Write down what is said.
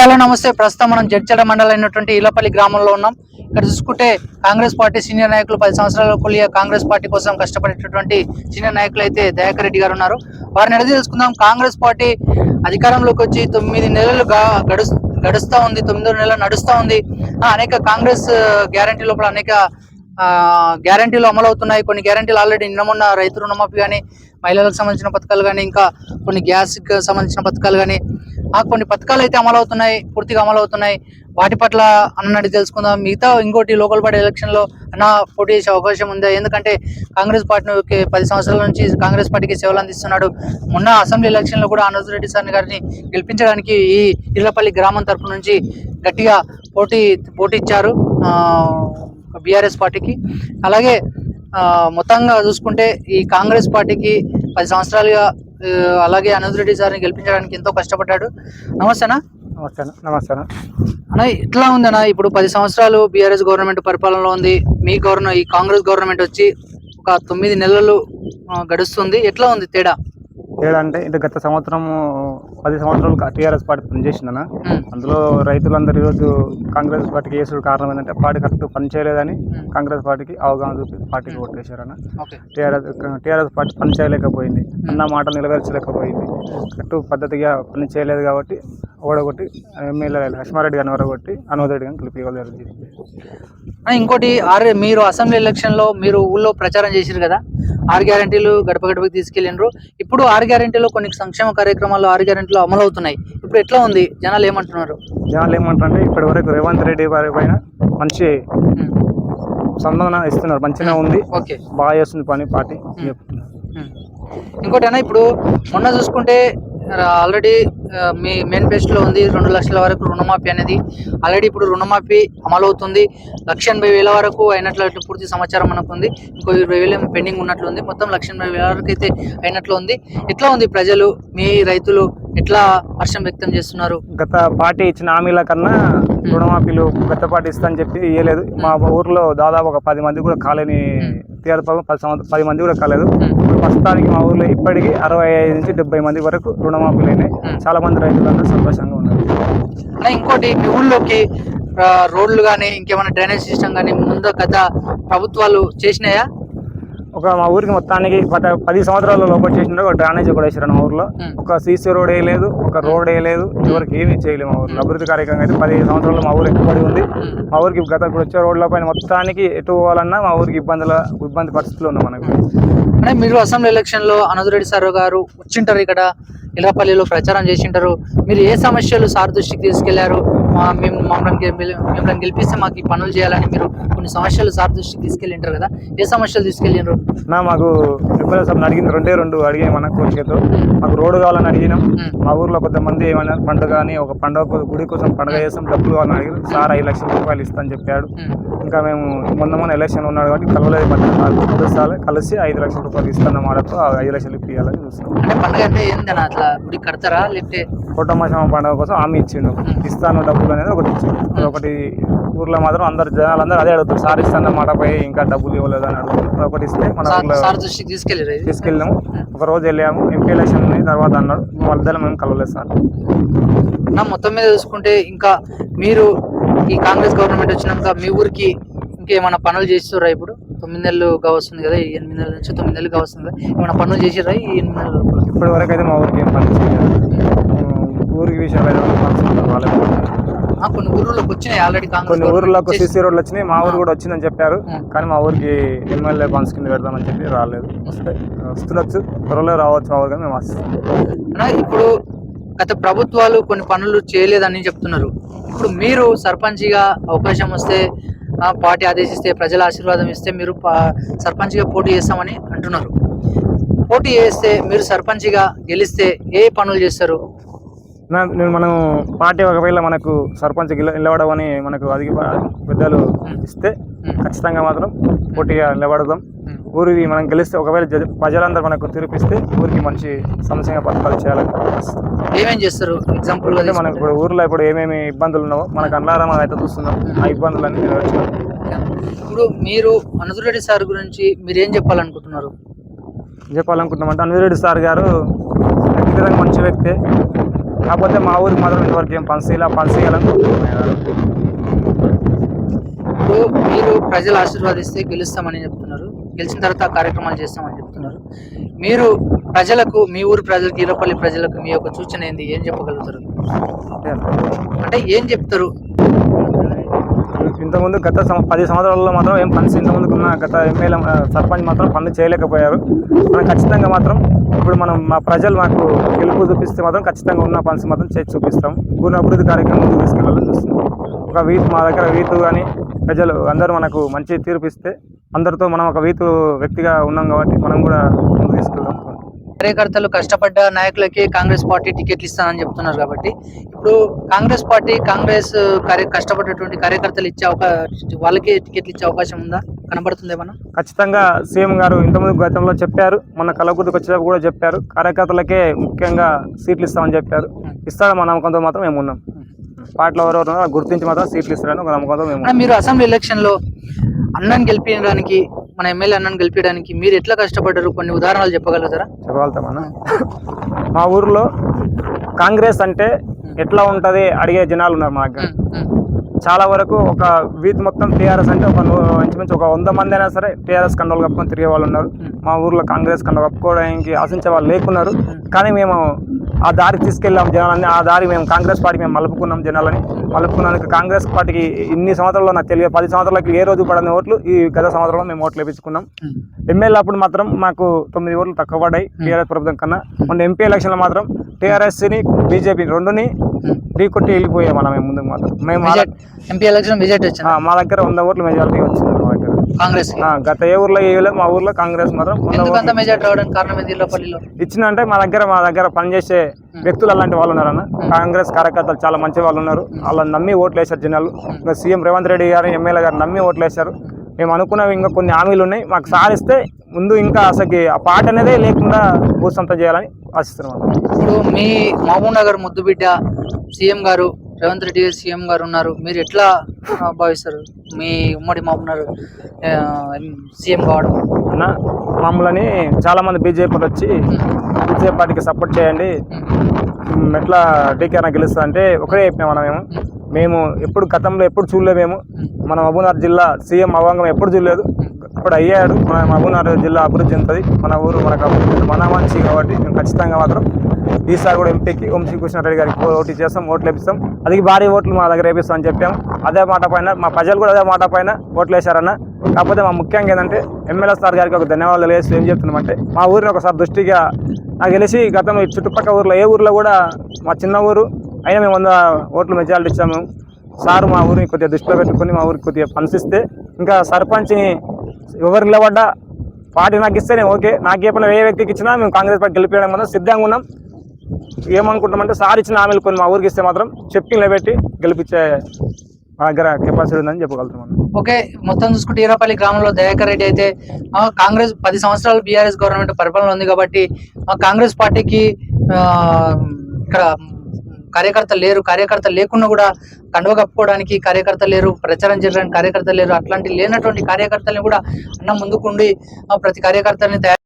Hello నమస్తే. ప్రస్తుతం మనం జడ్చడ మండలం అయినటువంటి ఇలపల్లి గ్రామంలో ఉన్నాం. ఇక్కడ చూసుకుంటే కాంగ్రెస్ పార్టీ సీనియర్ నాయకులు పది సంవత్సరాల కొలియ కాంగ్రెస్ పార్టీ కోసం కష్టపడేటటువంటి సీనియర్ నాయకులు అయితే దయాకర్ రెడ్డి గారు ఉన్నారు. వారిని అడిగి తెలుసుకుందాం కాంగ్రెస్ పార్టీ అధికారంలోకి వచ్చి తొమ్మిది నెలలు గడుస్తూ గడుస్ ఉంది. తొమ్మిదో నెలలు నడుస్తూ ఉంది. అనేక కాంగ్రెస్ గ్యారంటీ లోపల అనేక గ్యారంటీలు అమలు అవుతున్నాయి కొన్ని గ్యారంటీలు ఆల్రెడీ నిన్నమున్న రైతు రుణమాఫీ కానీ మహిళలకు సంబంధించిన పథకాలు కానీ ఇంకా కొన్ని గ్యాస్కి సంబంధించిన పథకాలు కానీ ఆ కొన్ని పథకాలు అయితే అమలు అవుతున్నాయి పూర్తిగా అమలు అవుతున్నాయి వాటి పట్ల అన్నట్టు తెలుసుకుందాం. మిగతా ఇంకోటి లోకల్ బాడీ ఎలక్షన్లో అన్న పోటీ చేసే అవకాశం ఉందా. ఎందుకంటే కాంగ్రెస్ పార్టీకి పది సంవత్సరాల నుంచి కాంగ్రెస్ పార్టీకి సేవలు అందిస్తున్నాడు. మొన్న అసెంబ్లీ ఎలక్షన్లో కూడా అనుజ్ రెడ్డి సార్ గారిని గెలిపించడానికి ఈ ఇర్లపల్లి గ్రామం తరపు నుంచి గట్టిగా పోటీ పోటీ ఇచ్చారు బీఆర్ఎస్ పార్టీకి. అలాగే మొత్తంగా చూసుకుంటే ఈ కాంగ్రెస్ పార్టీకి పది సంవత్సరాలుగా అలాగే అనుజ్ రెడ్డి సార్ని గెలిపించడానికి ఎంతో కష్టపడ్డాడు. నమస్తేనా? నమస్తే నమస్తే అన్న. ఎట్లా ఉందన్న ఇప్పుడు పది సంవత్సరాలు బీఆర్ఎస్ గవర్నమెంట్ పరిపాలనలో ఉంది. మీ గవర్నమెంట్ ఈ కాంగ్రెస్ గవర్నమెంట్ వచ్చి ఒక తొమ్మిది నెలలు గడుస్తుంది. ఎట్లా ఉంది తేడా? ఏడంటే ఇది గత సంవత్సరం పది సంవత్సరాలు టీఆర్ఎస్ పార్టీ పనిచేసిందన్న. అందులో రైతులందరూ ఈరోజు కాంగ్రెస్ పార్టీకి వేసుడు కారణం ఏంటంటే పార్టీ కరెక్ట్ పనిచేయలేదని కాంగ్రెస్ పార్టీకి అవగాహన చూపి పార్టీకి ఓటేశారన్న. ఓకే. టీఆర్ఎస్ టీఆర్ఎస్ పార్టీ పని చేయలేకపోయింది అన్న మాట నెరవేర్చలేకపోయింది కరెక్ట్ పద్ధతిగా పని చేయలేదు కాబట్టి ఓడగొట్టి ఎమ్మెల్యే లక్ష్మారెడ్డి గారిని ఓడగొట్టి అనుమతి రెడ్డి గారిని గెలిపించడం జరిగింది. ఇంకోటి ఆరు మీరు అసెంబ్లీ ఎలక్షన్లో మీరు ఊళ్ళో ప్రచారం చేసిరు కదా ఆరు గ్యారెంటీలు గడప గడపకి తీసుకెళ్ళిండ్రు. ఇప్పుడు ఆరు గ్యారెంటీలో కొన్ని సంక్షేమ కార్యక్రమాలు ఆరు గ్యారెంటీలు అమలు అవుతున్నాయి. ఇప్పుడు ఎట్లా ఉంది? జనాలు ఏమంటున్నారు? జనాలు ఏమంటారంటే ఇప్పటి వరకు రేవంత్ రెడ్డి వారి పైన మంచి సంబంధన ఇస్తున్నారు. మంచిగా ఉంది. ఓకే. బాగా చేస్తుంది పని పార్టీ. ఇంకోటి అన్న ఇప్పుడు మొన్న చూసుకుంటే ఆల్రెడీ మీ మేనిఫెస్టోలో ఉంది. రెండు లక్షల వరకు రుణమాఫీ అనేది ఆల్రెడీ ఇప్పుడు రుణమాఫీ అమలవుతుంది. లక్ష ఎనభై వేల వరకు అయినట్లు పూర్తి సమాచారం మనకు ఉంది. ఇంకో ఇరవై వేలు పెండింగ్ ఉన్నట్లు ఉంది. మొత్తం లక్ష ఎనభై వేల వరకు అయితే అయినట్లు ఉంది. ఎట్లా ఉంది ప్రజలు? మీ రైతులు ఎట్లా హర్షం వ్యక్తం చేస్తున్నారు? గత పార్టీ ఇచ్చిన హామీల కన్నా రుణమాఫీలు గత పార్టీ ఇస్తా అని చెప్పి ఇవ్వలేదు మా ఊర్లో దాదాపు ఒక పది మంది కూడా కాలేని టీఆర్ పదం పది సంవత్సరం పది మంది కూడా కాలేదు. ప్రస్తుతానికి మా ఊర్లో ఇప్పటికీ అరవై ఐదు నుంచి డెబ్బై మంది వరకు రుణమాఫీలు అయినాయి. చాలా మంది రైతులందరూ సంతోషంగా ఉన్నారు. ఇంకోటి మీ ఊళ్ళోకి రోడ్లు కానీ ఇంకేమైనా డ్రైనేజ్ సిస్టమ్ కానీ ముందు గత ప్రభుత్వాలు చేసినాయా? ఒక మా ఊరికి మొత్తానికి గత పది సంవత్సరాల లోపల చేసిన ఒక డ్రైనేజ్ కూడా వేసారు మా ఊర్లో. ఒక సీసీ రోడ్ వేయలేదు ఒక రోడ్ వేయలేదు. ఇవరకు ఏమీ చేయలేదు మా ఊర్లో. అభివృద్ధి కార్యక్రమం అయితే పది సంవత్సరాలు మా ఊరు ఎక్కుబడి ఉంది. మా ఊరికి గత ఇప్పుడు వచ్చే రోడ్ల పైన మొత్తానికి ఎటు పోవాలన్నా మా ఊరికి ఇబ్బందుల ఇబ్బంది పరిస్థితులు ఉన్నాయి మనకు. అంటే మీరు అసెంబ్లీ ఎలక్షన్లో రెడ్డి సార్ గారు వచ్చింటారు ఇక్కడ. ఇలాపల్లిలో ప్రచారం చేసింటారు. మీరు ఏ సమస్యలు సార్ దృష్టికి తీసుకెళ్ళారు? మా- మేము మమ్మల్ని మిమ్మల్ని గెలిపిస్తే మాకు ఈ పనులు చేయాలని మీరు కొన్ని సమస్యలు సార్ దృష్టికి తీసుకెళ్ళింటారు కదా? ఏ సమస్యలు తీసుకెళ్ళిండ్రు? నా మాకు ఎమ్మెల్యే సార్ అడిగింది రెండే రెండు అడిగాయి మన కోరికతో మాకు రోడ్డు కావాలని అడిగినాం. మా ఊర్లో కొంతమంది ఏమైనా పండుగ అని ఒక పండుగ గుడి కోసం పండుగ చేస్తాం డబ్బులు కావాలని అడిగారు. సార్ ఐదు లక్షల రూపాయలు ఇస్తాను చెప్పాడు. ఇంకా మేము మొన్న మొన్న ఎలక్షన్ ఉన్నాడు కాబట్టి కలవలేదు సార్లు కలిసి ఐదు లక్షల రూపాయలు ఇస్తాను మాటతో ఆ ఐదు లక్షలు ఇప్పియాలని చూస్తున్నాం. అంటే పండుగ అంటే ఏందన్నా అట్లా గుడి కడతారా? లేకపోతే కుటుంబ పండుగ కోసం హామీ ఇచ్చిండు. ఇస్తాను డబ్బులు అనేది ఒకటి ఇచ్చిండు ఒకటి ఊర్లో మాత్రం అందరు జనాలు అందరూ అదే అడుగుతారు. సార్ ఇస్తాను మాటపై ఇంకా డబ్బులు ఇవ్వలేదు అని అడుగుతారు. ఒకటి ఇస్తే మన ఇది. తీసుకెళ్ళాము ఒక రోజు వెళ్ళాము. ఎంపీ ఎలక్షన్ తర్వాత అన్నాడు మధ్యలో మేము కలవలేదు సార్. నా మొత్తం మీద చూసుకుంటే ఇంకా మీరు ఈ కాంగ్రెస్ గవర్నమెంట్ వచ్చినాక మీ ఊరికి ఇంకేమైనా పనులు చేస్తుర్రా ఇప్పుడు? తొమ్మిది నెలలుగా వస్తుంది కదా ఈ ఎనిమిది నెలల నుంచి తొమ్మిది నెలలుగా వస్తుంది కదా ఏమైనా పనులు చేసిర్రా ఈ ఎనిమిది నెలల లోపల? ఇప్పటి వరకు అయితే మా ఊరికి ఏం పని చేయలేదు. ఉమ్, ఊరికి విషయాలు అయితే వాళ్ళే. కొన్ని ఊర్లోకి వచ్చినాయి ఆల్రెడీ కొన్ని ఊర్లకు సీసీ రోడ్లు వచ్చినాయి. మా ఊరు కూడా వచ్చిందని చెప్పారు. కానీ మా ఊరికి ఎమ్మెల్యే ఫండ్స్ కింద పెడదామని చెప్పి రాలేదు. వస్తే వస్తుండొచ్చు. త్వరలో రావచ్చు మా ఊరికి మేము వస్తాం. అన్నా, ఇప్పుడు గత ప్రభుత్వాలు కొన్ని పనులు చేయలేదని చెప్తున్నారు. ఇప్పుడు మీరు సర్పంచ్గా అవకాశం వస్తే ఆ, పార్టీ ఆదేశిస్తే ప్రజల ఆశీర్వాదం ఇస్తే మీరు సర్పంచ్గా పోటీ చేస్తామని అంటున్నారు. పోటీ చేస్తే మీరు సర్పంచ్గా గెలిస్తే ఏ పనులు చేస్తారు? నేను మనం పార్టీ ఒకవేళ మనకు సర్పంచ్ నిలబడడం అని మనకు అధిక పెద్దలు ఇస్తే. ఖచ్చితంగా మాత్రం పోటీగా నిలబడదాం. ఊరికి మనం గెలిస్తే ఒకవేళ ప్రజలందరూ మనకు తిరిపిస్తే ఊరికి మంచి సంక్షేమ పథకాలు చేయాలని ఆశిస్తున్నాం. ఏమేం చేస్తారు? ఎగ్జాంపుల్ అంటే మనకు ఇప్పుడు ఊర్లో ఇప్పుడు ఏమేమి ఇబ్బందులు ఉన్నావో మనకు అన్నారం అయితే చూస్తున్నాం. ఆ ఇబ్బందులన్నీ నెరవేర్చాలి ఇప్పుడు మీరు అనుదురెడ్డి సార్ గురించి మీరు ఏం చెప్పాలనుకుంటున్నారు? చెప్పాలనుకుంటున్నామంటే అనిరెడ్డి సార్ గారు వ్యక్తిగతంగా మంచి వ్యక్తే. కాకపోతే మా ఊరికి మాత్రం ఇంతవరకు ఏం పని చేయాలి పని చేయాలని కోరుకుంటున్నాను. ఇప్పుడు మీరు ప్రజలు ఆశీర్వాదిస్తే గెలుస్తామని చెప్తున్నారు. గెలిచిన తర్వాత కార్యక్రమాలు చేస్తామని చెప్తున్నారు. మీరు ప్రజలకు మీ ఊరు ప్రజలకు ఈరపల్లి ప్రజలకు మీ యొక్క సూచన ఏంది? ఏం చెప్పగలుగుతారు? అంటే ఏం చెప్తారు? ఇంతకుముందు గత పది సంవత్సరాల్లో మాత్రం ఏం పని ఇంతకుముందు ఉన్న గత ఎమ్మెల్యే సర్పంచ్ మాత్రం పనులు చేయలేకపోయారు. మనం ఖచ్చితంగా మాత్రం ఇప్పుడు మనం మా ప్రజలు మాకు గెలుపు చూపిస్తే మాత్రం ఖచ్చితంగా ఉన్న ఫండ్స్ మాత్రం చేసి చూపిస్తాం. పూర్ణ అభివృద్ధి కార్యక్రమం తీసుకెళ్ళాలని చూస్తున్నాం. ఒక వీత్ మా దగ్గర వీతు కానీ ప్రజలు అందరూ మనకు మంచి తీర్పు ఇస్తే అందరితో మనం ఒక వీతు వ్యక్తిగా ఉన్నాం కాబట్టి మనం కూడా తీసుకు కార్యకర్తలు కష్టపడ్డ నాయకులకి కాంగ్రెస్ పార్టీ టికెట్లు ఇస్తానని చెప్తున్నారు కాబట్టి ఇప్పుడు కాంగ్రెస్ పార్టీ కాంగ్రెస్ కార్య కష్టపడ్డటువంటి కార్యకర్తలు ఇచ్చే అవకాశం వాళ్ళకి టికెట్లు ఇచ్చే అవకాశం ఉందా? కనబడుతుంది ఏమన్నా? ఖచ్చితంగా సీఎం గారు ఇంతకుముందు గతంలో చెప్పారు మొన్న కలగుర్తికి వచ్చేటప్పుడు కూడా చెప్పారు. కార్యకర్తలకే ముఖ్యంగా సీట్లు ఇస్తామని చెప్పారు. ఇస్తాడన్న నమ్మకంతో మాత్రం మేము ఉన్నాం. పార్టీలో ఎవరెవరు ఉన్నారో వాళ్ళని గుర్తించి మాత్రం సీట్లు ఇస్తారని ఒక నమ్మకంతో మేము అన్న, మీరు అసెంబ్లీ ఎలక్షన్లో అన్నని గెలిపించడానికి మన ఎమ్మెల్యే అన్నను గెలిపించడానికి మీరు ఎట్లా కష్టపడ్డారు? కొన్ని ఉదాహరణలు చెప్పగలుగుతారా? చెప్పగలుగుతామన్నా మా ఊర్లో కాంగ్రెస్ అంటే ఎట్లా ఉంటుంది అడిగే జనాలు ఉన్నారు మా దగ్గర. చాలా వరకు ఒక వీత్ మొత్తం టీఆర్ఎస్ అంటే ఒక మంచి ఒక వంద మంది అయినా సరే టీఆర్ఎస్ కండలు కప్పుకొని తిరిగే వాళ్ళు ఉన్నారు. మా ఊర్లో కాంగ్రెస్ కండ కప్పుకోవడానికి ఆశించే వాళ్ళు లేకున్నారు. కానీ మేము ఆ దారి తీసుకెళ్ళాం జనాలని ఆ దారి మేము కాంగ్రెస్ పార్టీకి మేము మలుపుకున్నాం జనాలని. మలుపుకున్నందుకు కాంగ్రెస్ పార్టీకి ఇన్ని సంవత్సరాల్లో నాకు తెలియదు పది సంవత్సరాలకి ఏ రోజు పడని ఓట్లు ఈ గత సంవత్సరంలో మేము ఓట్లు వేపించుకున్నాం. ఉమ్. ఎమ్మెల్యే అప్పుడు మాత్రం మాకు తొమ్మిది ఓట్లు తక్కువ పడ్డాయి టీఆర్ఎస్ ప్రభుత్వం కన్నా. మొన్న ఎంపీ ఎలక్షన్లో మాత్రం టీఆర్ఎస్ని బీజేపీ రెండుని ఢీ కొట్టి వెళ్ళిపోయాం మనం మేము ముందుకు మాత్రం. మేము ఎంపీ ఎలక్షన్ మా దగ్గర వంద ఓట్ల మెజారిటీ వచ్చింది. కాంగ్రెస్ గత ఏ ఊర్లో వేయలేదు మా ఊర్లో కాంగ్రెస్ మాత్రం మెజార్టీ రావడానికి కారణం ఏంది ఇచ్చిన అంటే మా దగ్గర మా దగ్గర పనిచేసే వ్యక్తులు అలాంటి వాళ్ళు ఉన్నారన్న. కాంగ్రెస్ కార్యకర్తలు చాలా మంచి వాళ్ళు ఉన్నారు. వాళ్ళని నమ్మి ఓట్లు వేశారు జనాలు ఇంకా సీఎం రేవంత్ రెడ్డి గారు ఎమ్మెల్యే గారు నమ్మి ఓట్లు వేశారు మేము అనుకున్నవి ఇంకా కొన్ని హామీలు ఉన్నాయి. మాకు సారిస్తే ముందు ఇంకా అసలు ఆ పాట అనేదే లేకుండా భూసంతం చేయాలని ఆశిస్తున్నాం. ఇప్పుడు మీ మహబూబ్ నగర్ ముద్దు బిడ్డ సీఎం గారు రేవంత్ రెడ్డి గారు సీఎం గారు ఉన్నారు. మీరు ఎట్లా భావిస్తారు? మీ ఉమ్మడి నగర్ సీఎం కావడం. అన్న మమ్మల్ని చాలా మంది బీజేపీ వచ్చి బీజేపీ పార్టీకి సపోర్ట్ చేయండి. ఎట్లా డీకే నాకు గెలుస్తా అంటే ఒకటే చెప్పినాం మనం మేము. మేము. ఎప్పుడు గతంలో ఎప్పుడు చూడలేదు మేము. మన మహబూబ్నగర్ జిల్లా సీఎం అవంగం ఎప్పుడు చూడలేదు. ఇప్పుడు అయ్యాడు. మన మహబూబ్నగర్ జిల్లా అభివృద్ధి చెందుతుంది. మన ఊరు మనకు మన మంచి కాబట్టి మేము ఖచ్చితంగా మాత్రం ఈసారి కూడా ఎంపీకి వంశీ కృష్ణారెడ్డి గారికి ఓటు చేస్తాం ఓట్లు వేపిస్తాం. అది భారీ ఓట్లు మా దగ్గర వేపిస్తాం అని చెప్పాము అదే మాట పైన మా ప్రజలు కూడా అదే మాట పైన ఓట్లు వేశారన్న. కాకపోతే మా ముఖ్యంగా ఏంటంటే ఎమ్మెల్యే సార్ గారికి ఒక ధన్యవాదాలు వేసి ఏం చెప్తున్నామంటే మా ఊరిని ఒకసారి దృష్టిగా నాకు తెలిసి గతంలో చుట్టుపక్కల ఊర్లో ఏ ఊర్లో కూడా మా చిన్న ఊరు అయినా మేము వంద ఓట్లు మెజారిటీ ఇచ్చాము. సార్ మా ఊరిని కొద్దిగా దృష్టిలో పెట్టుకొని మా ఊరికి కొద్దిగా పనిసిస్తే ఇంకా సర్పంచ్ని ఎవరు నిలబడ్డా పార్టీ నాకు ఇస్తేనే ఓకే. నాకు పని ఏ వ్యక్తికి ఇచ్చినా మేము కాంగ్రెస్ పార్టీ గెలిపించడం మాత్రం సిద్ధంగా ఉన్నాం. ఏమనుకుంటామంటే సార్ ఇచ్చిన హామీలు కొన్ని మా ఊరికి ఇస్తే మాత్రం చెప్పి నిలబెట్టి గెలిపించే మా దగ్గర కెపాసిటీ ఉందని చెప్పగలుగుతున్నాం ఓకే మొత్తం చూసుకుంటే ఈరాపల్లి గ్రామంలో దయాకర్ రెడ్డి అయితే కాంగ్రెస్ పది సంవత్సరాలు బీఆర్ఎస్ గవర్నమెంట్ పరిపాలన ఉంది కాబట్టి కాంగ్రెస్ పార్టీకి ఇక్కడ కార్యకర్తలు లేరు కార్యకర్తలు లేకుండా కూడా కండువ కప్పుకోవడానికి కార్యకర్తలు లేరు ప్రచారం చేయడానికి కార్యకర్తలు లేరు. అట్లాంటి లేనటువంటి కార్యకర్తల్ని కూడా అన్న ముందుకుండి ప్రతి కార్యకర్తని తయారు